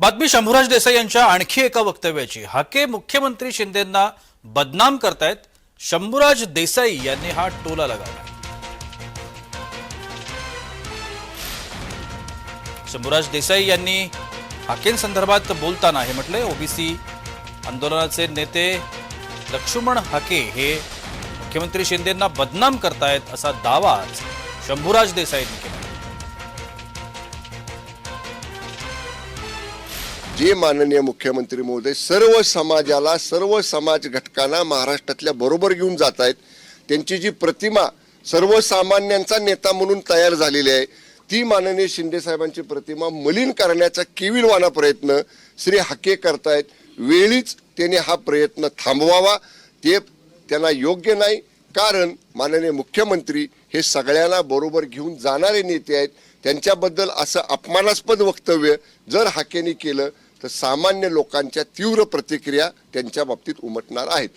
बातमी शंभूराज देसाई यांच्या आणखी एका वक्तव्याची. हाके मुख्यमंत्री शिंदेंना बदनाम करतायत शंभूराज देसाई यांनी हा टोला लगावला. शंभूराज देसाई यांनी हाकेंसंदर्भात बोलताना हे म्हटलंय ओबीसी आंदोलनाचे नेते लक्ष्मण हाके हे मुख्यमंत्री शिंदेंना बदनाम करतायत असा दावा शंभूराज देसाईंनी केला. जे माननीय मुख्यमंत्री महोदय सर्व समाजाला सर्व समाज घटकांना महाराष्ट्रातल्या बरोबर घेऊन जात आहेत. त्यांची जी प्रतिमा सर्वसामान्यांचा नेता म्हणून तयार झालेली आहे ती माननीय शिंदेसाहेबांची प्रतिमा मलिन करण्याचा केविलवाना प्रयत्न श्री हाके करतायत. वेळीच त्याने हा प्रयत्न थांबवावा. ते त्यांना योग्य नाही कारण माननीय मुख्यमंत्री हे सगळ्यांना बरोबर घेऊन जाणारे नेते आहेत. त्यांच्याबद्दल असं अपमानास्पद वक्तव्य जर हाकेने केलं तर सामान्य लोकांच्या तीव्र प्रतिक्रिया त्यांच्या बाबतीत उमटणार आहेत.